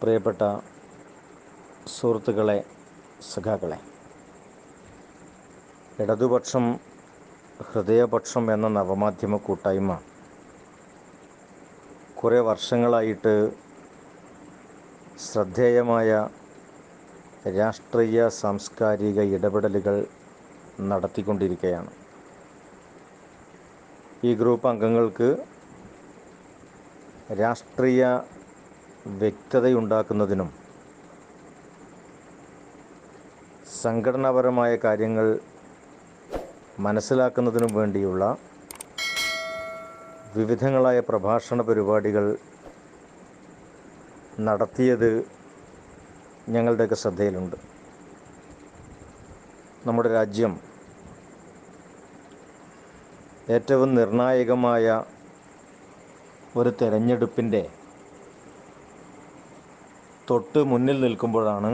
പ്രിയപ്പെട്ട സുഹൃത്തുക്കളെ സഖാക്കളെ ഇടതുപക്ഷം ഹൃദയപക്ഷം എന്ന നവമാധ്യമ കൂട്ടായ്മ കുറേ വർഷങ്ങളായിട്ട് ശ്രദ്ധേയമായ രാഷ്ട്രീയ സാംസ്കാരിക ഇടപെടലുകൾ നടത്തിക്കൊണ്ടിരിക്കുകയാണ് ഈ ഗ്രൂപ്പ് അംഗങ്ങൾക്ക് രാഷ്ട്രീയ വ്യക്തതയുണ്ടാക്കുന്നതിനും സംഘടനാപരമായ കാര്യങ്ങൾ മനസ്സിലാക്കുന്നതിനും വേണ്ടിയുള്ള വിവിധങ്ങളായ പ്രഭാഷണ പരിപാടികൾ നടത്തിയത് ഞങ്ങളുടെയൊക്കെ ശ്രദ്ധയിലുണ്ട്. നമ്മുടെ രാജ്യം ഏറ്റവും നിർണായകമായ ഒരു തെരഞ്ഞെടുപ്പിന്റെ തൊട്ട് മുന്നിൽ നിൽക്കുമ്പോഴാണ്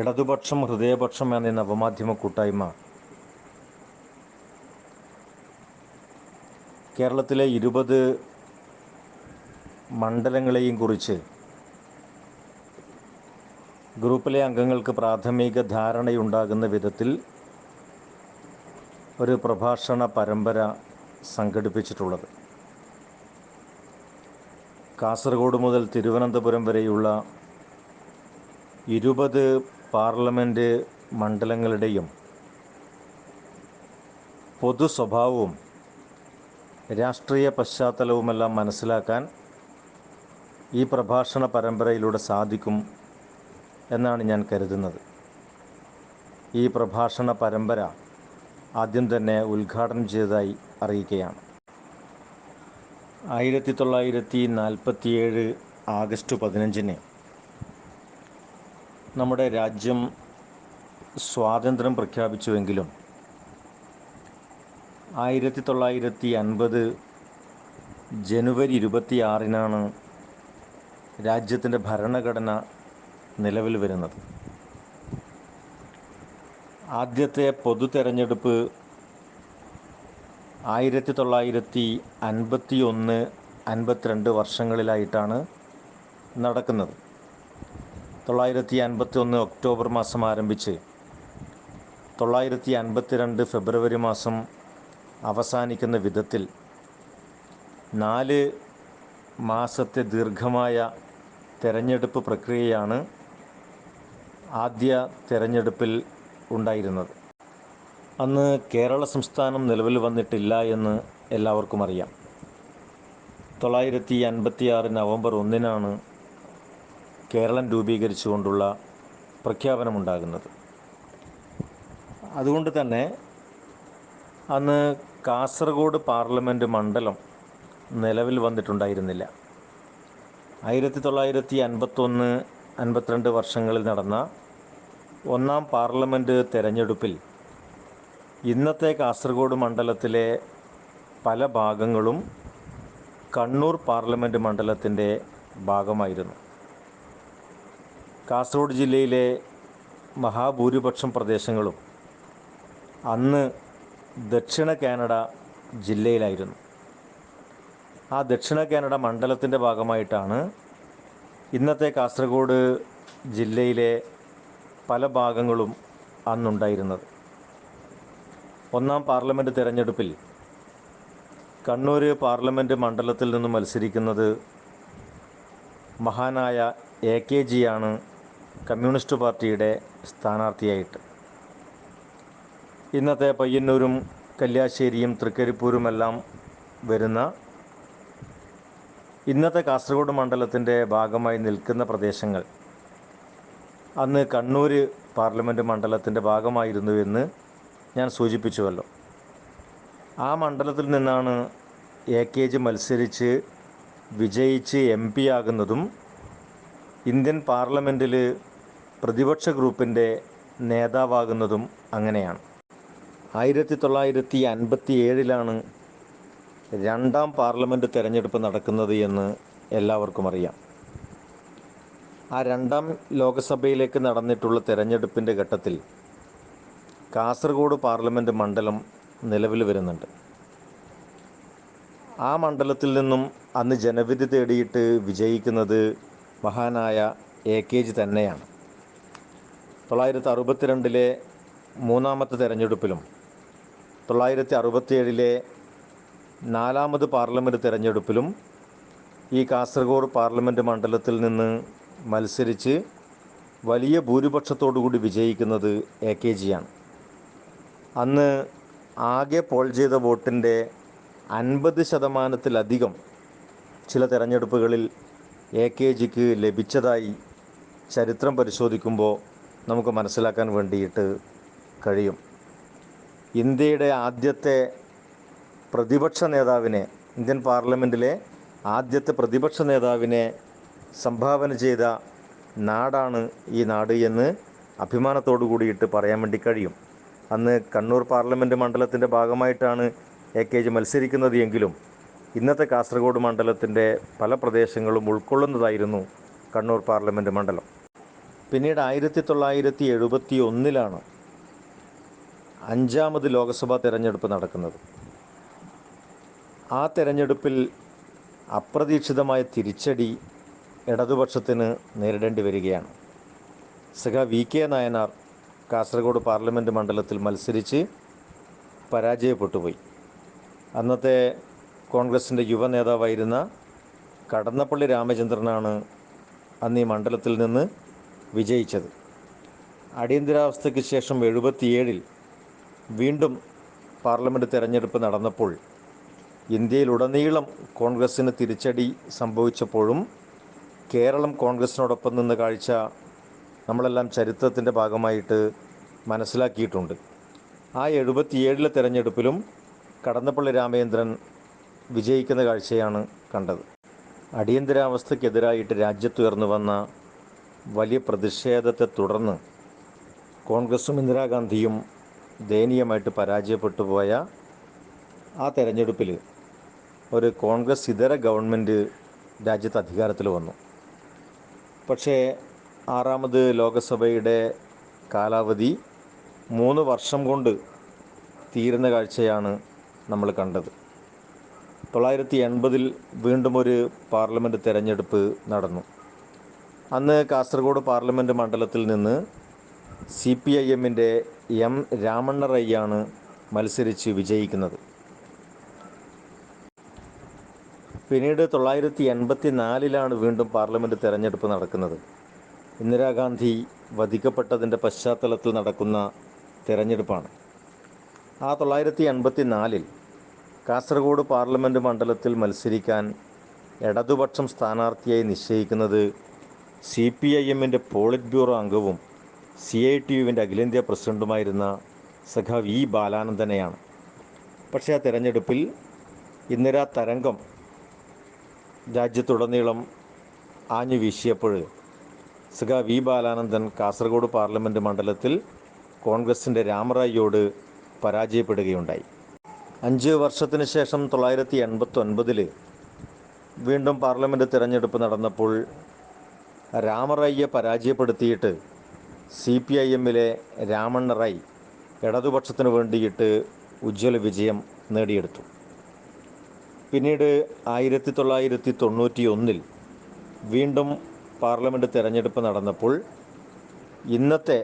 ഇടതുപക്ഷം ഹൃദയപക്ഷം എന്ന നവമാധ്യമ കൂട്ടായ്മ കേരളത്തിലെ ഇരുപത് മണ്ഡലങ്ങളെയും കുറിച്ച് ഗ്രൂപ്പിലെ അംഗങ്ങൾക്ക് പ്രാഥമിക ധാരണയുണ്ടാകുന്ന വിധത്തിൽ ഒരു പ്രഭാഷണ പരമ്പര സംഘടിപ്പിച്ചിട്ടുള്ളത്. കാസർഗോഡ് മുതൽ തിരുവനന്തപുരം വരെയുള്ള ഇരുപത് പാർലമെന്റ് മണ്ഡലങ്ങളുടെയും പൊതു സ്വഭാവവും രാഷ്ട്രീയ പശ്ചാത്തലവുമെല്ലാം മനസ്സിലാക്കാൻ ഈ പ്രഭാഷണ പരമ്പരയിലൂടെ സാധിക്കും എന്നാണ് ഞാൻ കരുതുന്നത്. ഈ പ്രഭാഷണ പരമ്പര ആദ്യം തന്നെ ഉദ്ഘാടനം ചെയ്തതായി അറിയിക്കുകയാണ്. ആയിരത്തി തൊള്ളായിരത്തി നാൽപ്പത്തിയേഴ് ആഗസ്റ്റ് പതിനഞ്ചിന് നമ്മുടെ രാജ്യം സ്വാതന്ത്ര്യം പ്രഖ്യാപിച്ചുവെങ്കിലും ആയിരത്തി തൊള്ളായിരത്തി അൻപത് ജനുവരി ഇരുപത്തിയാറിനാണ് രാജ്യത്തിന്റെ ഭരണഘടന നിലവിൽ വരുന്നത്. ആദ്യത്തെ പൊതു തെരഞ്ഞെടുപ്പ് ആയിരത്തി തൊള്ളായിരത്തി അൻപത്തി ഒന്ന് അൻപത്തിരണ്ട് വർഷങ്ങളിലായിട്ടാണ് നടക്കുന്നത്. തൊള്ളായിരത്തി അൻപത്തി ഒന്ന് ഒക്ടോബർ മാസം ആരംഭിച്ച് തൊള്ളായിരത്തി അൻപത്തിരണ്ട് ഫെബ്രുവരി മാസം അവസാനിക്കുന്ന വിധത്തിൽ നാല് മാസത്തെ ദീർഘമായ തെരഞ്ഞെടുപ്പ് പ്രക്രിയയാണ് ആദ്യ തെരഞ്ഞെടുപ്പിൽ ഉണ്ടായിരുന്നത്. അന്ന് കേരള സംസ്ഥാനം നിലവിൽ വന്നിട്ടില്ല എന്ന് എല്ലാവർക്കും അറിയാം. തൊള്ളായിരത്തി അൻപത്തിയാറ് നവംബർ ഒന്നിനാണ് കേരളം രൂപീകരിച്ചുകൊണ്ടുള്ള പ്രഖ്യാപനമുണ്ടാകുന്നത്. അതുകൊണ്ട് തന്നെ അന്ന് കാസർഗോഡ് പാർലമെന്റ് മണ്ഡലം നിലവിൽ വന്നിട്ടുണ്ടായിരുന്നില്ല. ആയിരത്തി തൊള്ളായിരത്തി അൻപത്തൊന്ന് അൻപത്തിരണ്ട് വർഷങ്ങളിൽ നടന്ന ഒന്നാം പാർലമെന്റ് തെരഞ്ഞെടുപ്പിൽ ഇന്നത്തെ കാസർഗോഡ് മണ്ഡലത്തിലെ പല ഭാഗങ്ങളും കണ്ണൂർ പാർലമെന്റ് മണ്ഡലത്തിന്റെ ഭാഗമായിരുന്നു. കാസർഗോഡ് ജില്ലയിലെ മഹാഭൂരിപക്ഷം പ്രദേശങ്ങളും അന്ന് ദക്ഷിണ കാനഡ ജില്ലയിലായിരുന്നു. ആ ദക്ഷിണ കാനഡ മണ്ഡലത്തിന്റെ ഭാഗമായിട്ടാണ് ഇന്നത്തെ കാസർഗോഡ് ജില്ലയിലെ പല ഭാഗങ്ങളും അന്നുണ്ടായിരുന്നത്. ഒന്നാം പാർലമെന്റ് തിരഞ്ഞെടുപ്പിൽ കണ്ണൂർ പാർലമെന്റ് മണ്ഡലത്തിൽ നിന്ന് മത്സരിക്കുന്നത് മഹാനായ എ കെ ജിയാണ് കമ്മ്യൂണിസ്റ്റ് പാർട്ടിയുടെ സ്ഥാനാർത്ഥിയായിട്ട്. ഇന്നത്തെ പയ്യന്നൂരും കല്യാശ്ശേരിയും തൃക്കരിപ്പൂരുമെല്ലാം വരുന്ന ഇന്നത്തെ കാസർഗോഡ് മണ്ഡലത്തിന്റെ ഭാഗമായി നിൽക്കുന്ന പ്രദേശങ്ങൾ. അന്ന് കണ്ണൂർ പാർലമെന്റ് മണ്ഡലത്തിന്റെ ഭാഗമായിരുന്നു എന്ന് ഞാൻ സൂചിപ്പിച്ചുവല്ലോ. ആ മണ്ഡലത്തിൽ നിന്നാണ് എ കെ ജി മത്സരിച്ച് വിജയിച്ച് എം പി ആകുന്നതും ഇന്ത്യൻ പാർലമെന്റിൽ പ്രതിപക്ഷ ഗ്രൂപ്പിന്റെ നേതാവാകുന്നതും അങ്ങനെയാണ്. ആയിരത്തി തൊള്ളായിരത്തി അൻപത്തി ഏഴിലാണ് രണ്ടാം പാർലമെന്റ് തിരഞ്ഞെടുപ്പ് നടക്കുന്നത് എന്ന് എല്ലാവർക്കും അറിയാം. ആ രണ്ടാം ലോകസഭയിലേക്ക് നടന്നിട്ടുള്ള തിരഞ്ഞെടുപ്പിന്റെ ഘട്ടത്തിൽ കാസർഗോഡ് പാർലമെന്റ് മണ്ഡലം നിലവിൽ വരുന്നുണ്ട്. ആ മണ്ഡലത്തിൽ നിന്നും അന്ന് ജനവിധി തേടിയിട്ട് വിജയിക്കുന്നത് മഹാനായ എ കെ ജി തന്നെയാണ്. തൊള്ളായിരത്തി അറുപത്തിരണ്ടിലെ മൂന്നാമത്തെ തെരഞ്ഞെടുപ്പിലും തൊള്ളായിരത്തി അറുപത്തിയേഴിലെ നാലാമത് പാർലമെന്റ് തെരഞ്ഞെടുപ്പിലും ഈ കാസർഗോഡ് പാർലമെന്റ് മണ്ഡലത്തിൽ നിന്ന് മത്സരിച്ച് വലിയ ഭൂരിപക്ഷത്തോടുകൂടി വിജയിക്കുന്നത് എ കെ ജിയാണ് അന്ന് ആകെ പോൾ ചെയ്ത വോട്ടിന്റെ അൻപത് ശതമാനത്തിലധികം ചില തെരഞ്ഞെടുപ്പുകളിൽ എ കെ ജിക്ക് ലഭിച്ചതായി ചരിത്രം പരിശോധിക്കുമ്പോൾ നമുക്ക് മനസ്സിലാക്കാൻ വേണ്ടിയിട്ട് കഴിയും. ഇന്ത്യയുടെ ആദ്യത്തെ പ്രതിപക്ഷ നേതാവിനെ ഇന്ത്യൻ പാർലമെന്റിലെ ആദ്യത്തെ പ്രതിപക്ഷ നേതാവിനെ സംഭാവന ചെയ്ത നാടാണ് ഈ നാട് എന്ന് അഭിമാനത്തോടു കൂടിയിട്ട് പറയാൻ വേണ്ടി കഴിയും. അന്ന് കണ്ണൂർ പാർലമെന്റ് മണ്ഡലത്തിന്റെ ഭാഗമായിട്ടാണ് എ കെ ജി മത്സരിക്കുന്നത് എങ്കിലും ഇന്നത്തെ കാസർഗോഡ് മണ്ഡലത്തിന്റെ പല പ്രദേശങ്ങളും ഉൾക്കൊള്ളുന്നതായിരുന്നു കണ്ണൂർ പാർലമെന്റ് മണ്ഡലം. പിന്നീട് ആയിരത്തി തൊള്ളായിരത്തി എഴുപത്തി ഒന്നിലാണ് അഞ്ചാമത് ലോക്സഭാ തെരഞ്ഞെടുപ്പ് നടക്കുന്നത്. ആ തെരഞ്ഞെടുപ്പിൽ അപ്രതീക്ഷിതമായ തിരിച്ചടി ഇടതുപക്ഷത്തിന് നേരിടേണ്ടി വരികയാണ്. സഖ V K Nayanar Kasaragod parliament മണ്ഡലത്തിൽ മത്സരിച്ച് പരാജയപ്പെട്ടുപോയി. അന്നത്തെ കോൺഗ്രസിന്റെ യുവ നേതാവായിരുന്ന കടന്നപ്പള്ളി രാമചന്ദ്രനാണ് അന്ന് ഈ മണ്ഡലത്തിൽ നിന്ന് വിജയിച്ചത്. അടിയന്തരാവസ്ഥയ്ക്ക് ശേഷം എഴുപത്തിയേഴിൽ വീണ്ടും പാർലമെന്റ് തെരഞ്ഞെടുപ്പ് നടന്നപ്പോൾ ഇന്ത്യയിലുടനീളം കോൺഗ്രസ്സിന് തിരിച്ചടി സംഭവിച്ചപ്പോഴും കേരളം കോൺഗ്രസിനോടൊപ്പം നിന്ന് കാഴ്ച നമ്മളെല്ലാം ചരിത്രത്തിന്റെ ഭാഗമായിട്ട് മനസ്സിലാക്കിയിട്ടുണ്ട്. ആ എഴുപത്തിയേഴിലെ തിരഞ്ഞെടുപ്പിലും കടന്നപ്പള്ളി രാമചന്ദ്രൻ വിജയിക്കുന്ന കാഴ്ചയാണ് കണ്ടത്. അടിയന്തരാവസ്ഥയ്ക്കെതിരായിട്ട് രാജ്യത്തുയർന്നു വന്ന വലിയ പ്രതിഷേധത്തെ തുടർന്ന് കോൺഗ്രസും ഇന്ദിരാഗാന്ധിയും ദയനീയമായിട്ട് പരാജയപ്പെട്ടു പോയ ആ തെരഞ്ഞെടുപ്പിൽ ഒരു കോൺഗ്രസ് ഇതര ഗവൺമെന്റ് രാജ്യത്ത് അധികാരത്തിൽ വന്നു. പക്ഷേ ആറാമത് ലോകസഭയുടെ കാലാവധി മൂന്ന് വർഷം കൊണ്ട് തീരുന്ന കാഴ്ചയാണ് നമ്മൾ കണ്ടത്. തൊള്ളായിരത്തി എൺപതിൽ വീണ്ടും ഒരു പാർലമെന്റ് തെരഞ്ഞെടുപ്പ് നടന്നു. അന്ന് കാസർഗോഡ് പാർലമെന്റ് മണ്ഡലത്തിൽ നിന്ന് സി പി ഐ എമ്മിന്റെ എം രാമണ്ണ റയ്യാണ് മത്സരിച്ച് വിജയിക്കുന്നത്. പിന്നീട് തൊള്ളായിരത്തി എൺപത്തി നാലിലാണ് വീണ്ടും പാർലമെന്റ് തെരഞ്ഞെടുപ്പ് നടക്കുന്നത്. ഇന്ദിരാഗാന്ധി വധിക്കപ്പെട്ടതിന്റെ പശ്ചാത്തലത്തിൽ നടക്കുന്ന തിരഞ്ഞെടുപ്പാണ്. ആ തൊള്ളായിരത്തി എൺപത്തി നാലിൽ കാസർഗോഡ് പാർലമെന്റ് മണ്ഡലത്തിൽ മത്സരിക്കാൻ ഇടതുപക്ഷം സ്ഥാനാർത്ഥിയായി നിശ്ചയിക്കുന്നത് സി പി ഐ എമ്മിന്റെ പോളിറ്റ് ബ്യൂറോ അംഗവും സി ഐ ടി യുവിന്റെ അഖിലേന്ത്യാ പ്രസിഡന്റുമായിരുന്ന സഖാവ് ഇ ബാലാനന്ദനെയാണ്. പക്ഷേ ആ തെരഞ്ഞെടുപ്പിൽ ഇന്ദിരാ തരംഗം രാജ്യത്തുടനീളം ആഞ്ഞു വീശിയപ്പോൾ സഖാ വി ബാലാനന്ദൻ കാസർഗോഡ് പാർലമെന്റ് മണ്ഡലത്തിൽ കോൺഗ്രസിന്റെ രാമറായിയോട് പരാജയപ്പെടുകയുണ്ടായി. അഞ്ച് വർഷത്തിന് ശേഷം തൊള്ളായിരത്തി എൺപത്തി ഒൻപതിൽ വീണ്ടും പാർലമെന്റ് തിരഞ്ഞെടുപ്പ് നടന്നപ്പോൾ രാമറായിയെ പരാജയപ്പെടുത്തിയിട്ട് സി പി ഐ എമ്മിലെ രാമണ്ണ റായ് ഇടതുപക്ഷത്തിന് വേണ്ടിയിട്ട് ഉജ്ജ്വല വിജയം നേടിയെടുത്തു. പിന്നീട് ആയിരത്തി തൊള്ളായിരത്തി തൊണ്ണൂറ്റി ഒന്നിൽ വീണ്ടും പാർലമെന്റ് തിരഞ്ഞെടുപ്പ് നടന്നപ്പോൾ ഇന്നത്തെ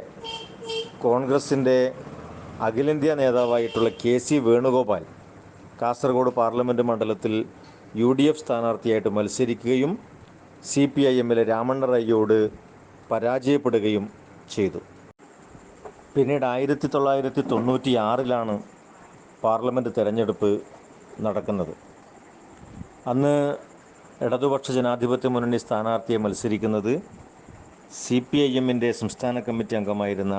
കോൺഗ്രസിന്റെ അഖിലേന്ത്യാ നേതാവായിട്ടുള്ള K C Venugopal Kasaragod parliament മണ്ഡലത്തിൽ യു ഡി എഫ് സ്ഥാനാർത്ഥിയായിട്ട് മത്സരിക്കുകയും സി പി ഐ എമ്മിലെ രാമണ്ണ റയ്യോട് പരാജയപ്പെടുകയും ചെയ്തു. പിന്നീട് ആയിരത്തി തൊള്ളായിരത്തി തൊണ്ണൂറ്റി ആറിലാണ് പാർലമെന്റ് തിരഞ്ഞെടുപ്പ് നടക്കുന്നത്. അന്ന് ഇടതുപക്ഷ ജനാധിപത്യ മുന്നണി സ്ഥാനാർത്ഥിയെ മത്സരിക്കുന്നത് സി പി ഐ എമ്മിന്റെ സംസ്ഥാന കമ്മിറ്റി അംഗമായിരുന്ന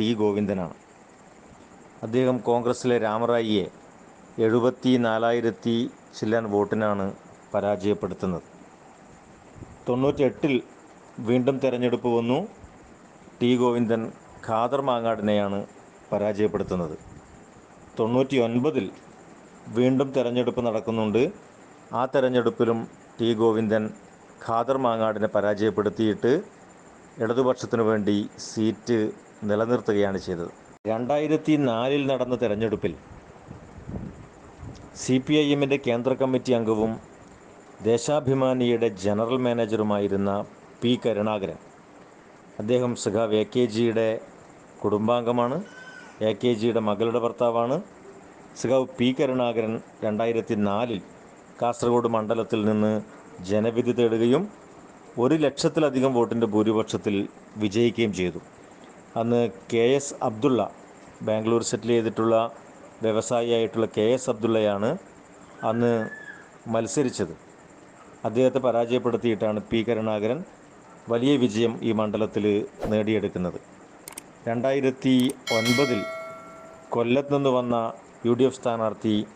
ടി ഗോവിന്ദനാണ്. അദ്ദേഹം കോൺഗ്രസിലെ രാമറായിയെ എഴുപത്തി നാലായിരത്തി ചില്ലാൻ വോട്ടിനാണ് പരാജയപ്പെടുത്തുന്നത്. തൊണ്ണൂറ്റെട്ടിൽ വീണ്ടും തെരഞ്ഞെടുപ്പ് വന്നു. ടി ഗോവിന്ദൻ ഖാദർ മാങ്ങാടിനെയാണ് പരാജയപ്പെടുത്തുന്നത്. തൊണ്ണൂറ്റി ഒൻപതിൽ വീണ്ടും തെരഞ്ഞെടുപ്പ് നടക്കുന്നുണ്ട്. ആ തെരഞ്ഞെടുപ്പിലും ടി ഗോവിന്ദൻ ഖാദർ മാങ്ങാടിനെ പരാജയപ്പെടുത്തിയിട്ട് ഇടതുപക്ഷത്തിനു വേണ്ടി സീറ്റ് നിലനിർത്തുകയാണ് ചെയ്തത്. രണ്ടായിരത്തി നാലിൽ നടന്ന തെരഞ്ഞെടുപ്പിൽ സി പി ഐ എമ്മിന്റെ കേന്ദ്ര കമ്മിറ്റി അംഗവും ദേശാഭിമാനിയുടെ ജനറൽ മാനേജറുമായിരുന്ന പി കരുണാകരൻ. അദ്ദേഹം സഖാവ് എ കെ ജിയുടെ കുടുംബാംഗമാണ് എ കെ ജിയുടെ മകളുടെ ഭർത്താവാണ്. സഖാവ് പി കരുണാകരൻ രണ്ടായിരത്തി നാലിൽ കാസർഗോഡ് മണ്ഡലത്തിൽ നിന്ന് ജനവിധി തേടുകയും ഒരു ലക്ഷത്തിലധികം വോട്ടിന്റെ ഭൂരിപക്ഷത്തിൽ വിജയിക്കുകയും ചെയ്തു. അന്ന് K S Abdulla Bangalore settle ചെയ്തിട്ടുള്ള വ്യവസായിയായിട്ടുള്ള കെ എസ് അബ്ദുള്ളയാണ് അന്ന് മത്സരിച്ചത്. അദ്ദേഹത്തെ പരാജയപ്പെടുത്തിയിട്ടാണ് പി കരുണാകരൻ വലിയ വിജയം ഈ മണ്ഡലത്തിൽ നേടിയെടുക്കുന്നത്. രണ്ടായിരത്തി ഒൻപതിൽ കൊല്ലത്ത് നിന്ന് വന്ന യു ഡി എഫ് സ്ഥാനാർത്ഥി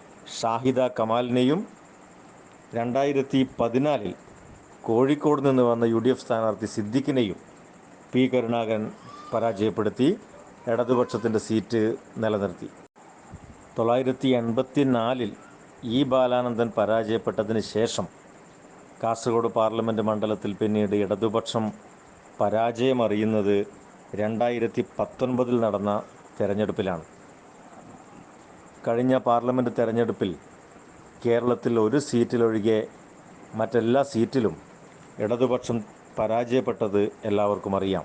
ഷാഹിദ കമാലിനെയും രണ്ടായിരത്തി പതിനാലിൽ കോഴിക്കോട് നിന്ന് വന്ന യു ഡി എഫ് സ്ഥാനാർത്ഥി സിദ്ദിഖിനെയും പി കരുണാകരൻ പരാജയപ്പെടുത്തി ഇടതുപക്ഷത്തിന്റെ സീറ്റ് നിലനിർത്തി. തൊള്ളായിരത്തി എൺപത്തി നാലിൽ ഇ ബാലാനന്ദൻ പരാജയപ്പെട്ടതിന് ശേഷം കാസർഗോഡ് പാർലമെന്റ് മണ്ഡലത്തിൽ പിന്നീട് ഇടതുപക്ഷം പരാജയമറിയുന്നത് രണ്ടായിരത്തി പത്തൊൻപതിൽ നടന്ന തെരഞ്ഞെടുപ്പിലാണ്. കഴിഞ്ഞ പാർലമെന്റ് തെരഞ്ഞെടുപ്പിൽ കേരളത്തിൽ ഒരു സീറ്റിലൊഴികെ മറ്റെല്ലാ സീറ്റിലും ഇടതുപക്ഷം പരാജയപ്പെട്ടത് എല്ലാവർക്കും അറിയാം.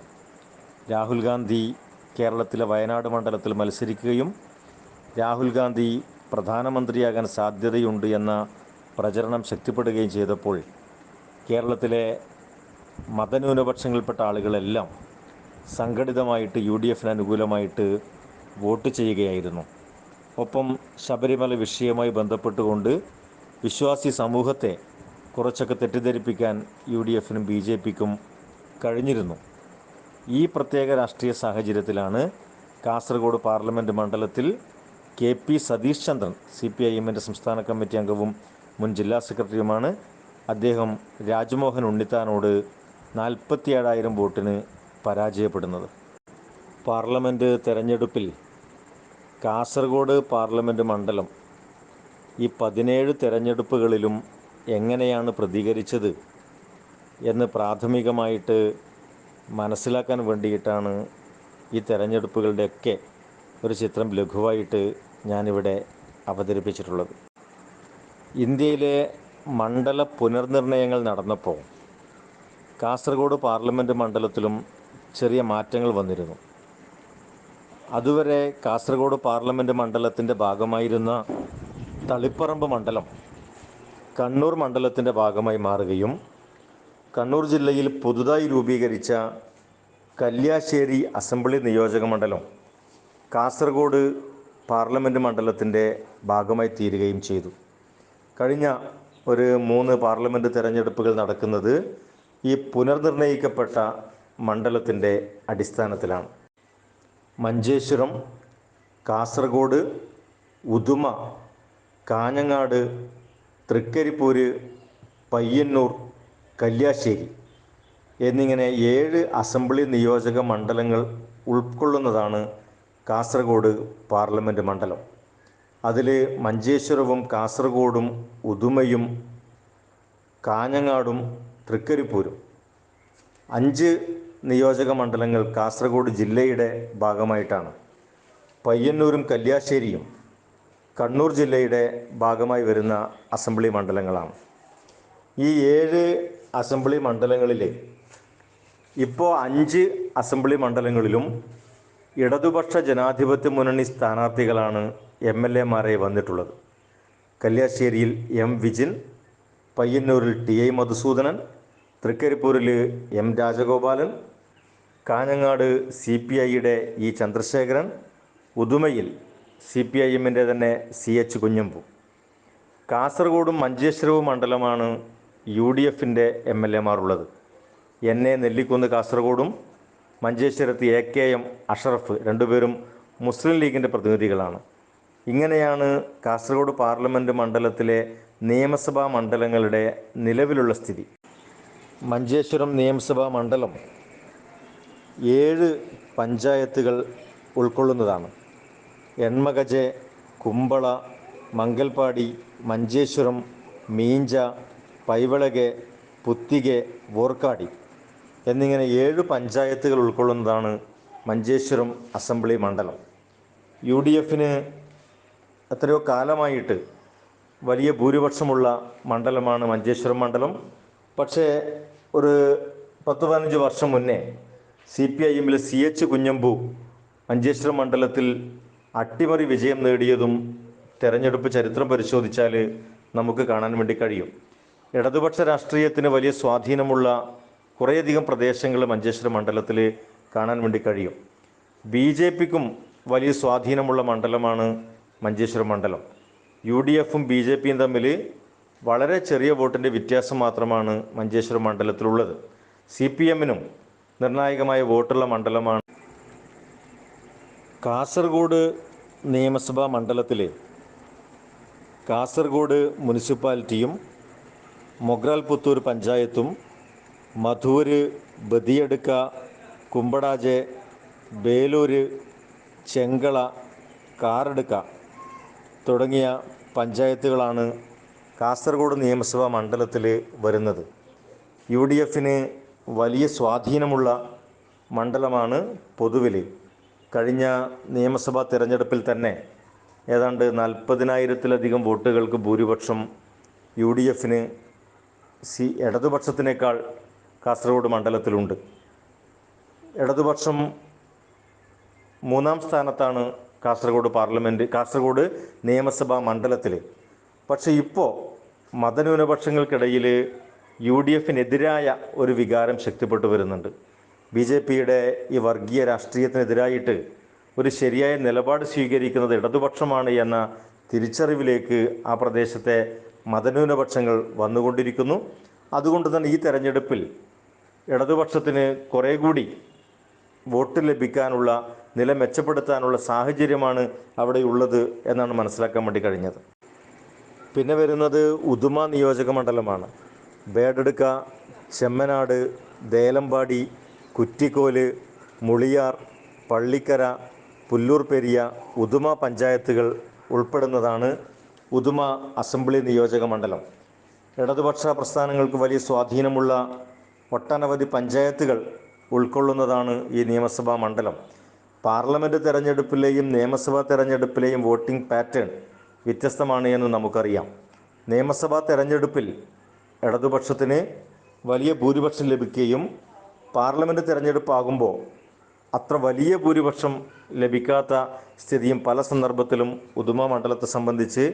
രാഹുൽ ഗാന്ധി കേരളത്തിലെ വയനാട് മണ്ഡലത്തിൽ മത്സരിക്കുകയും രാഹുൽ ഗാന്ധി പ്രധാനമന്ത്രിയാകാൻ സാധ്യതയുണ്ട് എന്ന പ്രചരണം ശക്തിപ്പെടുകയും ചെയ്തപ്പോൾ കേരളത്തിലെ മതന്യൂനപക്ഷങ്ങളിൽപ്പെട്ട ആളുകളെല്ലാം സംഘടിതമായിട്ട് യു ഡി എഫിന് അനുകൂലമായിട്ട് വോട്ട് ചെയ്യുകയായിരുന്നു. ഒപ്പം ശബരിമല വിഷയവുമായി ബന്ധപ്പെട്ടുകൊണ്ട് വിശ്വാസി സമൂഹത്തെ കുറച്ചൊക്കെ തെറ്റിദ്ധരിപ്പിക്കാൻ യു ഡി എഫിനും ബി ജെ പിക്കും കഴിഞ്ഞിരുന്നു. ഈ പ്രത്യേക രാഷ്ട്രീയ സാഹചര്യത്തിലാണ് കാസർഗോഡ് പാർലമെന്റ് മണ്ഡലത്തിൽ K P Satheesh Chandran C P I എമ്മിന്റെ സംസ്ഥാന കമ്മിറ്റി അംഗവും മുൻ ജില്ലാ സെക്രട്ടറിയുമാണ്. അദ്ദേഹം രാജ്മോഹൻ ഉണ്ണിത്താനോട് നാൽപ്പത്തിയേഴായിരം വോട്ടിന് പരാജയപ്പെടുന്നത്. പാർലമെന്റ് തെരഞ്ഞെടുപ്പിൽ കാസർഗോഡ് പാർലമെന്റ് മണ്ഡലം ഈ പതിനേഴ് തിരഞ്ഞെടുപ്പുകളിലും എങ്ങനെയാണ് പ്രതികരിച്ചത് എന്ന് പ്രാഥമികമായിട്ട് മനസ്സിലാക്കാൻ വേണ്ടിയിട്ടാണ് ഈ തെരഞ്ഞെടുപ്പുകളുടെയൊക്കെ ഒരു ചിത്രം ലഘുവായിട്ട് ഞാനിവിടെ അവതരിപ്പിച്ചിട്ടുള്ളത്. ഇന്ത്യയിലെ മണ്ഡല പുനർനിർണയങ്ങൾ നടന്നപ്പോൾ കാസർഗോഡ് പാർലമെന്റ് മണ്ഡലത്തിലും ചെറിയ മാറ്റങ്ങൾ വന്നിരുന്നു. അതുവരെ കാസർഗോഡ് പാർലമെന്റ് മണ്ഡലത്തിന്റെ ഭാഗമായിരുന്ന തളിപ്പറമ്പ് മണ്ഡലം കണ്ണൂർ മണ്ഡലത്തിന്റെ ഭാഗമായി മാറുകയും കണ്ണൂർ ജില്ലയിൽ പുതുതായി രൂപീകരിച്ച കല്യാശ്ശേരി അസംബ്ലി നിയോജക മണ്ഡലം കാസർഗോഡ് പാർലമെന്റ് മണ്ഡലത്തിന്റെ ഭാഗമായി തീരുകയും ചെയ്തു. കഴിഞ്ഞ ഒരു മൂന്ന് പാർലമെന്റ് തിരഞ്ഞെടുപ്പുകൾ നടക്കുന്നത് ഈ പുനർനിർണയിക്കപ്പെട്ട മണ്ഡലത്തിന്റെ അടിസ്ഥാനത്തിലാണ്. മഞ്ചേശ്വരം കാസർഗോഡ് ഉദുമ കാഞ്ഞങ്ങാട് തൃക്കരിപ്പൂര് പയ്യന്നൂർ കല്യാശ്ശേരി എന്നിങ്ങനെ ഏഴ് അസംബ്ലി നിയോജക മണ്ഡലങ്ങൾ ഉൾക്കൊള്ളുന്നതാണ് കാസർഗോഡ് പാർലമെന്റ് മണ്ഡലം. അതിൽ മഞ്ചേശ്വരവും കാസർഗോഡും ഉദുമയും കാഞ്ഞങ്ങാടും തൃക്കരിപ്പൂരും. അഞ്ച് നിയോജക മണ്ഡലങ്ങൾ കാസർഗോഡ് ജില്ലയുടെ ഭാഗമായിട്ടാണ്. പയ്യന്നൂരും കല്യാശ്ശേരിയും കണ്ണൂർ ജില്ലയുടെ ഭാഗമായി വരുന്ന അസംബ്ലി മണ്ഡലങ്ങളാണ്. ഈ ഏഴ് അസംബ്ലി മണ്ഡലങ്ങളിലെ ഇപ്പോൾ അഞ്ച് അസംബ്ലി മണ്ഡലങ്ങളിലും ഇടതുപക്ഷ ജനാധിപത്യ മുന്നണി സ്ഥാനാർത്ഥികളാണ് എം എൽ എമാരെ വന്നിട്ടുള്ളത്. കല്യാശ്ശേരിയിൽ എം വിജിൻ പയ്യന്നൂരിൽ T I Madhusoodanan തൃക്കരിപ്പൂരിൽ M Rajagopalan Kanhangad C P ഐയുടെ ഇ ചന്ദ്രശേഖരൻ ഉദുമയിൽ സി പി ഐ എമ്മിന്റെ തന്നെ സി എച്ച് കുഞ്ഞമ്പു. കാസർഗോഡും മഞ്ചേശ്വരവും മണ്ഡലമാണ് യു ഡി എഫിന്റെ എം എൽ എമാരുള്ളത് എൻ എ നെല്ലിക്കുന്ന് കാസർഗോഡും മഞ്ചേശ്വരത്ത് എ കെ എം അഷറഫ് രണ്ടുപേരും മുസ്ലിം ലീഗിന്റെ പ്രതിനിധികളാണ്. ഇങ്ങനെയാണ് കാസർഗോഡ് പാർലമെന്റ് മണ്ഡലത്തിലെ നിയമസഭാ മണ്ഡലങ്ങളുടെ നിലവിലുള്ള സ്ഥിതി. മഞ്ചേശ്വരം നിയമസഭാ മണ്ഡലം ഏഴ് പഞ്ചായത്തുകൾ ഉൾക്കൊള്ളുന്നതാണ്. എൺമകജെ കുമ്പള മംഗൽപാടി മഞ്ചേശ്വരം മീഞ്ച പൈവളകെ പുത്തികെ വോർക്കാടി എന്നിങ്ങനെ ഏഴ് പഞ്ചായത്തുകൾ ഉൾക്കൊള്ളുന്നതാണ് മഞ്ചേശ്വരം അസംബ്ലി മണ്ഡലം. യു ഡി എഫിന് എത്രയോ കാലമായിട്ട് വലിയ ഭൂരിപക്ഷമുള്ള മണ്ഡലമാണ് മഞ്ചേശ്വരം മണ്ഡലം. പക്ഷേ ഒരു പത്ത് പതിനഞ്ച് വർഷം മുന്നേ സി പി ഐ എമ്മിലെ സി എച്ച് കുഞ്ഞമ്പു മഞ്ചേശ്വരം മണ്ഡലത്തിൽ അട്ടിമറി വിജയം നേടിയതും തെരഞ്ഞെടുപ്പ് ചരിത്രം പരിശോധിച്ചാൽ നമുക്ക് കാണാൻ വേണ്ടി കഴിയും. ഇടതുപക്ഷ രാഷ്ട്രീയത്തിന് വലിയ സ്വാധീനമുള്ള കുറേയധികം പ്രദേശങ്ങൾ മഞ്ചേശ്വരം മണ്ഡലത്തിൽ കാണാൻ വേണ്ടി കഴിയും. ബി ജെ പിക്കും വലിയ സ്വാധീനമുള്ള മണ്ഡലമാണ് മഞ്ചേശ്വരം മണ്ഡലം. യു ഡി എഫും ബി ജെ പിയും തമ്മിൽ വളരെ ചെറിയ വോട്ടിന്റെ വ്യത്യാസം മാത്രമാണ് മഞ്ചേശ്വരം മണ്ഡലത്തിലുള്ളത്. സി പി എമ്മിനും നിർണായകമായ വോട്ടുള്ള മണ്ഡലമാണ് കാസർഗോഡ് നിയമസഭാ മണ്ഡലത്തിലെ കാസർഗോഡ് മുനിസിപ്പാലിറ്റിയും മൊഗ്രാൽപുത്തൂർ പഞ്ചായത്തും മധൂര് ബദിയടുക്ക കുമ്പടാജെ ബേലൂര് ചെങ്കള കാറടുക്ക തുടങ്ങിയ പഞ്ചായത്തുകളാണ് കാസർഗോഡ് നിയമസഭാ മണ്ഡലത്തിൽ വരുന്നത്. യു ഡി എഫിന് വലിയ സ്വാധീനമുള്ള മണ്ഡലമാണ് പൊതുവിൽ കഴിഞ്ഞ നിയമസഭാ തിരഞ്ഞെടുപ്പിൽ തന്നെ ഏതാണ്ട് നാൽപ്പതിനായിരത്തിലധികം വോട്ടുകൾക്ക് ഭൂരിപക്ഷം യു ഡി എഫിന് സി ഇടതുപക്ഷത്തിനേക്കാൾ കാസർഗോഡ് മണ്ഡലത്തിലുണ്ട്. ഇടതുപക്ഷം മൂന്നാം സ്ഥാനത്താണ് കാസർഗോഡ് പാർലമെന്റ് കാസർഗോഡ് നിയമസഭാ മണ്ഡലത്തിൽ പക്ഷേ ഇപ്പോൾ മതന്യൂനപക്ഷങ്ങൾക്കിടയിൽ യു ഡി എഫിനെതിരായ ഒരു വികാരം ശക്തിപ്പെട്ടു വരുന്നുണ്ട്. ബി ജെ പിയുടെ ഈ വർഗീയ രാഷ്ട്രീയത്തിനെതിരായിട്ട് ഒരു ശരിയായ നിലപാട് സ്വീകരിക്കുന്നത് ഇടതുപക്ഷമാണ് എന്ന തിരിച്ചറിവിലേക്ക് ആ പ്രദേശത്തെ മതന്യൂനപക്ഷങ്ങൾ വന്നുകൊണ്ടിരിക്കുന്നു. അതുകൊണ്ട് തന്നെ ഈ തെരഞ്ഞെടുപ്പിൽ ഇടതുപക്ഷത്തിന് കുറേ കൂടി വോട്ട് ലഭിക്കാനുള്ള നില മെച്ചപ്പെടുത്താനുള്ള സാഹചര്യമാണ് അവിടെ ഉള്ളത് എന്നാണ് മനസ്സിലാക്കാൻ വേണ്ടി കഴിഞ്ഞത്. പിന്നെ വരുന്നത് ഉദുമ നിയോജക മണ്ഡലമാണ്. ബേഡെടുക്ക ചെമ്മനാട് ദേലമ്പാടി കുറ്റിക്കോൽ മുളിയാർ പള്ളിക്കര പുല്ലൂർ പെരിയ ഉദുമ പഞ്ചായത്തുകൾ ഉൾപ്പെടുന്നതാണ് ഉദുമ അസംബ്ലി നിയോജക മണ്ഡലം. ഇടതുപക്ഷ പ്രസ്ഥാനങ്ങൾക്ക് വലിയ സ്വാധീനമുള്ള ഒട്ടനവധി പഞ്ചായത്തുകൾ ഉൾക്കൊള്ളുന്നതാണ് ഈ നിയമസഭാ മണ്ഡലം. പാർലമെന്റ് തെരഞ്ഞെടുപ്പിലെയും നിയമസഭാ തെരഞ്ഞെടുപ്പിലെയും വോട്ടിംഗ് പാറ്റേൺ വ്യത്യസ്തമാണ് എന്ന് നമുക്കറിയാം. നിയമസഭാ തെരഞ്ഞെടുപ്പിൽ ഇടതുപക്ഷത്തിന് വലിയ ഭൂരിപക്ഷം ലഭിക്കുകയും പാർലമെന്റ് തിരഞ്ഞെടുപ്പാകുമ്പോൾ അത്ര വലിയ ഭൂരിപക്ഷം ലഭിക്കാത്ത സ്ഥിതിയും പല സന്ദർഭത്തിലും ഉദുമ മണ്ഡലത്തെ സംബന്ധിച്ച്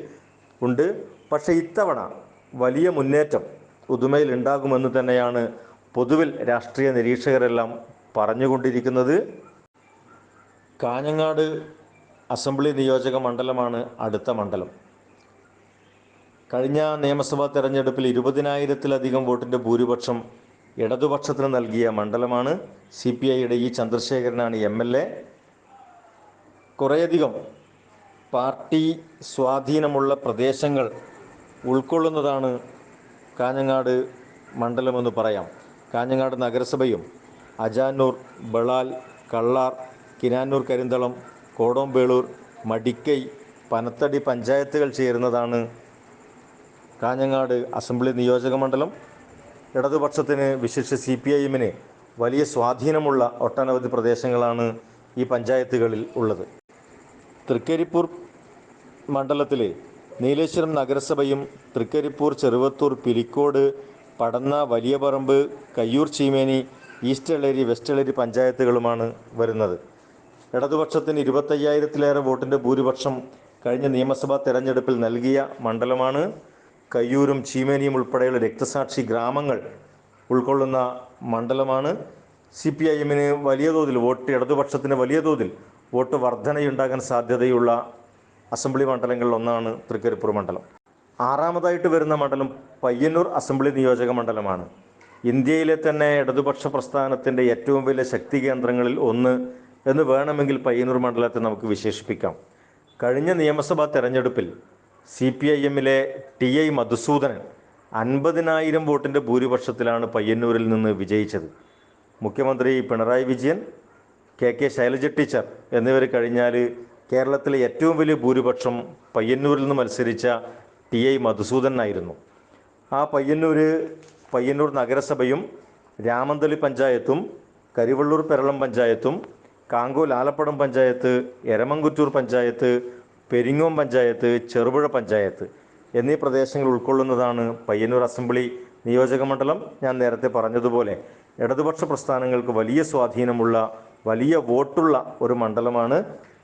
ഉണ്ട്. പക്ഷേ ഇത്തവണ വലിയ മുന്നേറ്റം ഉദുമയിൽ ഉണ്ടാകുമെന്ന് തന്നെയാണ് പൊതുവിൽ രാഷ്ട്രീയ നിരീക്ഷകരെല്ലാം പറഞ്ഞുകൊണ്ടിരിക്കുന്നത്. കാഞ്ഞങ്ങാട് അസംബ്ലി നിയോജക മണ്ഡലമാണ് അടുത്ത മണ്ഡലം. കഴിഞ്ഞ നിയമസഭാ തെരഞ്ഞെടുപ്പിൽ ഇരുപതിനായിരത്തിലധികം വോട്ടിന്റെ ഭൂരിപക്ഷം ഇടതുപക്ഷത്തിന് നൽകിയ മണ്ഡലമാണ് സി പി ഐയുടെ ഈ ചന്ദ്രശേഖരനാണ് എം എൽ എ. കുറേയധികം പാർട്ടി സ്വാധീനമുള്ള പ്രദേശങ്ങൾ ഉൾക്കൊള്ളുന്നതാണ് കാഞ്ഞങ്ങാട് മണ്ഡലമെന്ന് പറയാം. കാഞ്ഞങ്ങാട് നഗരസഭയും അജാനൂർ ബളാൽ കള്ളാർ കിനാനൂർ കരിന്തളം കോടോംബേളൂർ മടിക്കൈ പനത്തടി പഞ്ചായത്തുകൾ ചേരുന്നതാണ് കാഞ്ഞങ്ങാട് അസംബ്ലി നിയോജക മണ്ഡലം ഇടതുപക്ഷത്തിന് വിശേഷ സി പി ഐ എമ്മിന് വലിയ സ്വാധീനമുള്ള ഒട്ടനവധി പ്രദേശങ്ങളാണ് ഈ പഞ്ചായത്തുകളിൽ ഉള്ളത്. തൃക്കരിപ്പൂർ മണ്ഡലത്തിലെ നീലേശ്വരം നഗരസഭയും തൃക്കരിപ്പൂർ ചെറുവത്തൂർ പിലിക്കോട് പടന്ന വലിയപറമ്പ് കയ്യൂർ ചീമേനി ഈസ്റ്റ് എളേരി വെസ്റ്റ് എളേരി പഞ്ചായത്തുകളുമാണ് വരുന്നത്. ഇടതുപക്ഷത്തിന് ഇരുപത്തയ്യായിരത്തിലേറെ വോട്ടിന്റെ ഭൂരിപക്ഷം കഴിഞ്ഞ നിയമസഭാ തെരഞ്ഞെടുപ്പിൽ നൽകിയ മണ്ഡലമാണ് കയ്യൂരും ചീമേനിയും ഉൾപ്പെടെയുള്ള രക്തസാക്ഷി ഗ്രാമങ്ങൾ ഉൾക്കൊള്ളുന്ന മണ്ഡലമാണ്. സി പി ഐ എമ്മിന് വലിയ തോതിൽ വോട്ട് ഇടതുപക്ഷത്തിന് വലിയ തോതിൽ വോട്ട് വർധനയുണ്ടാകാൻ സാധ്യതയുള്ള അസംബ്ലി മണ്ഡലങ്ങളിൽ ഒന്നാണ് തൃക്കരിപ്പൂർ മണ്ഡലം. ആറാമതായിട്ട് വരുന്ന മണ്ഡലം പയ്യന്നൂർ അസംബ്ലി നിയോജക മണ്ഡലമാണ്. ഇന്ത്യയിലെ തന്നെ ഇടതുപക്ഷ പ്രസ്ഥാനത്തിന്റെ ഏറ്റവും വലിയ ശക്തി കേന്ദ്രങ്ങളിൽ ഒന്ന് എന്ന് വേണമെങ്കിൽ പയ്യന്നൂർ മണ്ഡലത്തെ നമുക്ക് വിശേഷിപ്പിക്കാം. കഴിഞ്ഞ നിയമസഭാ തെരഞ്ഞെടുപ്പിൽ സി പി ഐ എമ്മിലെ ടി ഐ മധുസൂദനൻ അൻപതിനായിരം വോട്ടിന്റെ ഭൂരിപക്ഷത്തിലാണ് പയ്യന്നൂരിൽ നിന്ന് വിജയിച്ചത്. മുഖ്യമന്ത്രി Pinarayi Vijayan K K Shailaja teacher എന്നിവർ കഴിഞ്ഞാൽ കേരളത്തിലെ ഏറ്റവും വലിയ ഭൂരിപക്ഷം പയ്യന്നൂരിൽ നിന്ന് മത്സരിച്ച ടി ഐ മധുസൂദനായിരുന്നു ആ പയ്യന്നൂർ പയ്യന്നൂർ നഗരസഭയും രാമന്തളി പഞ്ചായത്തും കരിവള്ളൂർ പെരളം പഞ്ചായത്തും കാങ്കോൽ ആലപ്പടം പഞ്ചായത്ത് എരമംകുറ്റൂർ പഞ്ചായത്ത് പെരിങ്ങോം പഞ്ചായത്ത് ചെറുപുഴ പഞ്ചായത്ത് എന്നീ പ്രദേശങ്ങൾ ഉൾക്കൊള്ളുന്നതാണ് പയ്യന്നൂർ അസംബ്ലി നിയോജക മണ്ഡലം. ഞാൻ നേരത്തെ പറഞ്ഞതുപോലെ ഇടതുപക്ഷ പ്രസ്ഥാനങ്ങൾക്ക് വലിയ സ്വാധീനമുള്ള വലിയ വോട്ടുള്ള ഒരു മണ്ഡലമാണ്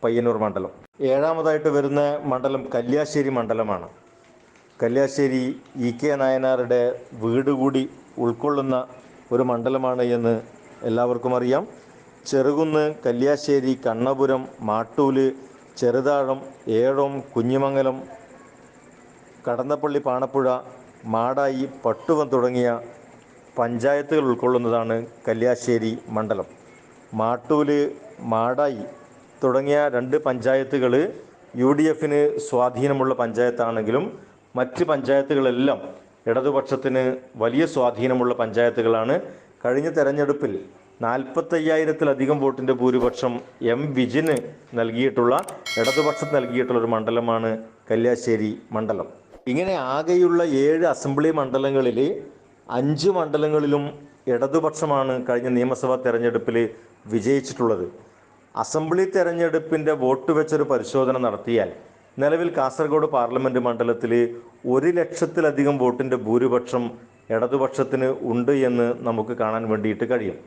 പയ്യന്നൂർ മണ്ഡലം. ഏഴാമതായിട്ട് വരുന്ന മണ്ഡലം കല്യാശ്ശേരി മണ്ഡലമാണ്. കല്യാശ്ശേരി ഇ കെ നായനാരുടെ വീട് കൂടി ഉൾക്കൊള്ളുന്ന ഒരു മണ്ഡലമാണ് എന്ന് എല്ലാവർക്കും അറിയാം. ചെറുകുന്ന് കല്യാശ്ശേരി കണ്ണപുരം മാട്ടൂൽ ചെറുതാഴം ഏഴോം കുഞ്ഞിമംഗലം കടന്നപ്പള്ളി പാണപ്പുഴ മാടായി പട്ടുവം തുടങ്ങിയ പഞ്ചായത്തുകൾ ഉൾക്കൊള്ളുന്നതാണ് കല്യാശ്ശേരി മണ്ഡലം. മാട്ടൂൽ മാടായി തുടങ്ങിയ രണ്ട് പഞ്ചായത്തുകൾ യു ഡി എഫിന് സ്വാധീനമുള്ള പഞ്ചായത്താണെങ്കിലും മറ്റ് പഞ്ചായത്തുകളെല്ലാം ഇടതുപക്ഷത്തിന് വലിയ സ്വാധീനമുള്ള പഞ്ചായത്തുകളാണ്. കഴിഞ്ഞ തെരഞ്ഞെടുപ്പിൽ നാൽപ്പത്തയ്യായിരത്തിലധികം വോട്ടിന്റെ ഭൂരിപക്ഷം എം വിജിന് നൽകിയിട്ടുള്ള ഇടതുപക്ഷം നൽകിയിട്ടുള്ള ഒരു മണ്ഡലമാണ് കല്യാശ്ശേരി മണ്ഡലം. ഇങ്ങനെ ആകെയുള്ള ഏഴ് അസംബ്ലി മണ്ഡലങ്ങളിൽ അഞ്ച് മണ്ഡലങ്ങളിലും ഇടതുപക്ഷമാണ് കഴിഞ്ഞ നിയമസഭാ തെരഞ്ഞെടുപ്പിൽ വിജയിച്ചിട്ടുള്ളത്. അസംബ്ലി തെരഞ്ഞെടുപ്പിന്റെ വോട്ട് വെച്ചൊരു പരിശോധന നടത്തിയാൽ നിലവിൽ കാസർഗോഡ് പാർലമെന്റ് മണ്ഡലത്തിൽ ഒരു ലക്ഷത്തിലധികം വോട്ടിന്റെ ഭൂരിപക്ഷം ഇടതുപക്ഷത്തിന് ഉണ്ട് എന്ന് നമുക്ക് കാണാൻ വേണ്ടിയിട്ട് കഴിയും.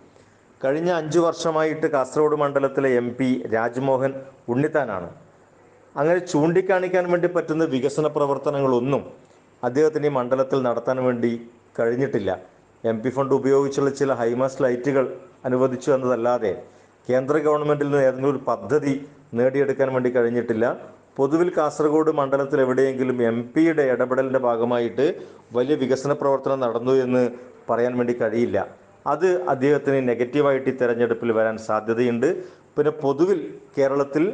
കഴിഞ്ഞ അഞ്ചു വർഷമായിട്ട് കാസർഗോഡ് മണ്ഡലത്തിലെ എം പി രാജ്മോഹൻ ഉണ്ണിത്താനാണ്. അങ്ങനെ ചൂണ്ടിക്കാണിക്കാൻ വേണ്ടി പറ്റുന്ന വികസന പ്രവർത്തനങ്ങളൊന്നും അദ്ദേഹത്തിന് ഈ മണ്ഡലത്തിൽ നടത്താൻ വേണ്ടി കഴിഞ്ഞിട്ടില്ല. എം പി ഫണ്ട് ഉപയോഗിച്ചുള്ള ചില ഹൈമാസ് ലൈറ്റുകൾ അനുവദിച്ചു എന്നതല്ലാതെ കേന്ദ്ര ഗവൺമെന്റിൽ നിന്ന് ഏതെങ്കിലും ഒരു പദ്ധതി നേടിയെടുക്കാൻ വേണ്ടി കഴിഞ്ഞിട്ടില്ല. പൊതുവിൽ കാസർഗോഡ് മണ്ഡലത്തിൽ എവിടെയെങ്കിലും എം പിയുടെ ഇടപെടലിന്റെ ഭാഗമായിട്ട് വലിയ വികസന പ്രവർത്തനം നടന്നു എന്ന് പറയാൻ വേണ്ടി കഴിയില്ല. അത് അദ്ദേഹത്തിന് നെഗറ്റീവായിട്ട് ഈ തെരഞ്ഞെടുപ്പിൽ വരാൻ സാധ്യതയുണ്ട്. പിന്നെ പൊതുവിൽ കേരളത്തിൽ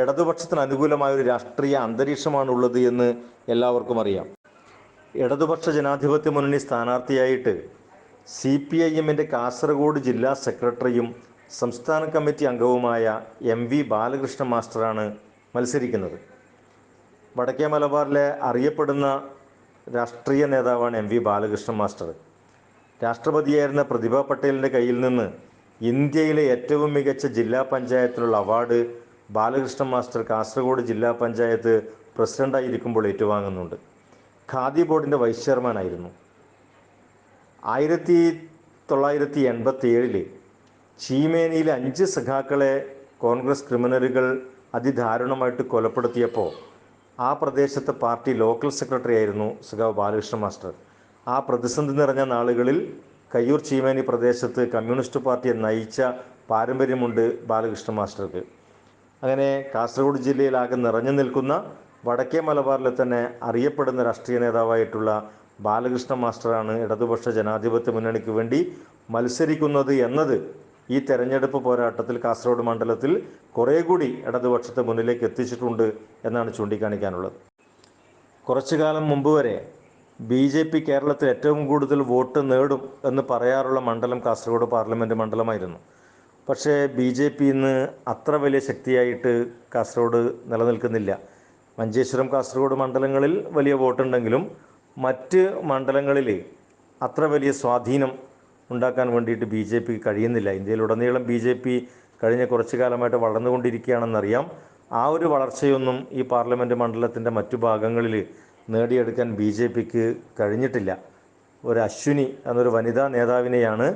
ഇടതുപക്ഷത്തിന് അനുകൂലമായ ഒരു രാഷ്ട്രീയ അന്തരീക്ഷമാണ് ഉള്ളത് എന്ന് എല്ലാവർക്കും അറിയാം. ഇടതുപക്ഷ ജനാധിപത്യ മുന്നണി സ്ഥാനാർത്ഥിയായിട്ട് സി പി ഐ എമ്മിന്റെ കാസർഗോഡ് ജില്ലാ സെക്രട്ടറിയും സംസ്ഥാന കമ്മിറ്റി അംഗവുമായ എം വി ബാലകൃഷ്ണ മാസ്റ്ററാണ് മത്സരിക്കുന്നത്. വടക്കേ മലബാറിലെ അറിയപ്പെടുന്ന രാഷ്ട്രീയ നേതാവാണ് എം വി ബാലകൃഷ്ണ മാസ്റ്റർ. രാഷ്ട്രപതിയായിരുന്ന പ്രതിഭ പട്ടേലിന്റെ കയ്യിൽ നിന്ന് ഇന്ത്യയിലെ ഏറ്റവും മികച്ച ജില്ലാ പഞ്ചായത്തിലുള്ള അവാർഡ് ബാലകൃഷ്ണ മാസ്റ്റർ കാസർഗോഡ് ജില്ലാ പഞ്ചായത്ത് പ്രസിഡന്റായിരിക്കുമ്പോൾ ഏറ്റുവാങ്ങുന്നുണ്ട്. ഖാദി ബോർഡിന്റെ വൈസ് ചെയർമാനായിരുന്നു ആയിരത്തി തൊള്ളായിരത്തി എൺപത്തി ഏഴിൽ ചീമേനിയിലെ അഞ്ച് സഖാക്കളെ കോൺഗ്രസ് ക്രിമിനലുകൾ അതിദാരുണമായിട്ട് കൊലപ്പെടുത്തിയപ്പോൾ ആ പ്രദേശത്തെ പാർട്ടി ലോക്കൽ സെക്രട്ടറി ആയിരുന്നു സഖാവ് ബാലകൃഷ്ണ മാസ്റ്റർ. ആ പ്രതിസന്ധി നിറഞ്ഞ നാളുകളിൽ കയ്യൂർ ചീമേനി പ്രദേശത്ത് കമ്മ്യൂണിസ്റ്റ് പാർട്ടിയെ നയിച്ച പാരമ്പര്യമുണ്ട് ബാലകൃഷ്ണ മാസ്റ്റർക്ക്. അങ്ങനെ കാസർഗോഡ് ജില്ലയിലാകെ നിറഞ്ഞു നിൽക്കുന്ന വടക്കേ മലബാറിലെ തന്നെ അറിയപ്പെടുന്ന രാഷ്ട്രീയ നേതാവായിട്ടുള്ള ബാലകൃഷ്ണ മാസ്റ്ററാണ് ഇടതുപക്ഷ ജനാധിപത്യ മുന്നണിക്ക് വേണ്ടി മത്സരിക്കുന്നത് എന്നത് ഈ തെരഞ്ഞെടുപ്പ് പോരാട്ടത്തിൽ കാസർഗോഡ് മണ്ഡലത്തിൽ കുറേ കൂടി ഇടതുപക്ഷത്തെ മുന്നിലേക്ക് എത്തിച്ചിട്ടുണ്ട് എന്നാണ് ചൂണ്ടിക്കാണിക്കാനുള്ളത്. കുറച്ചു കാലം മുമ്പ് വരെ ബി ജെ പി കേരളത്തിൽ ഏറ്റവും കൂടുതൽ വോട്ട് നേടും എന്ന് പറയാറുള്ള മണ്ഡലം കാസർഗോഡ് പാർലമെന്റ് മണ്ഡലമായിരുന്നു. പക്ഷേ ബി ജെ പി ഇന്ന് അത്ര വലിയ ശക്തിയായിട്ട് കാസർഗോഡ് നിലനിൽക്കുന്നില്ല. മഞ്ചേശ്വരം കാസർഗോഡ് മണ്ഡലങ്ങളിൽ വലിയ വോട്ടുണ്ടെങ്കിലും മറ്റ് മണ്ഡലങ്ങളിൽ അത്ര വലിയ സ്വാധീനം ഉണ്ടാക്കാൻ വേണ്ടിയിട്ട് ബി ജെ പിക്ക് കഴിയുന്നില്ല. ഇന്ത്യയിലുടനീളം ബി ജെ പി കഴിഞ്ഞ കുറച്ചു കാലമായിട്ട് വളർന്നുകൊണ്ടിരിക്കുകയാണെന്നറിയാം. ആ ഒരു വളർച്ചയൊന്നും ഈ പാർലമെന്റ് മണ്ഡലത്തിന്റെ മറ്റു ഭാഗങ്ങളിൽ നേടിയെടുക്കാൻ ബി ജെ പിക്ക് കഴിഞ്ഞിട്ടില്ല. ഒരു അശ്വിനി എന്നൊരു വനിതാ നേതാവിനെയാണ്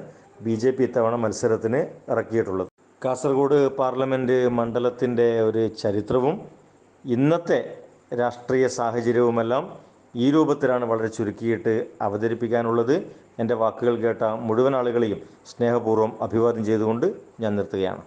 ബി ജെ പി ഇത്തവണ മത്സരത്തിന് ഇറക്കിയിട്ടുള്ളത്. കാസർഗോഡ് പാർലമെന്റ് മണ്ഡലത്തിന്റെ ഒരു ചരിത്രവും ഇന്നത്തെ രാഷ്ട്രീയ സാഹചര്യവുമെല്ലാം ഈ രൂപത്തിലാണ് വളരെ ചുരുക്കിയിട്ട് അവതരിപ്പിക്കാനുള്ളത്. എന്റെ വാക്കുകൾ കേട്ട മുഴുവൻ ആളുകളെയും സ്നേഹപൂർവം അഭിവാദ്യം ചെയ്തുകൊണ്ട് ഞാൻ നിർത്തുകയാണ്.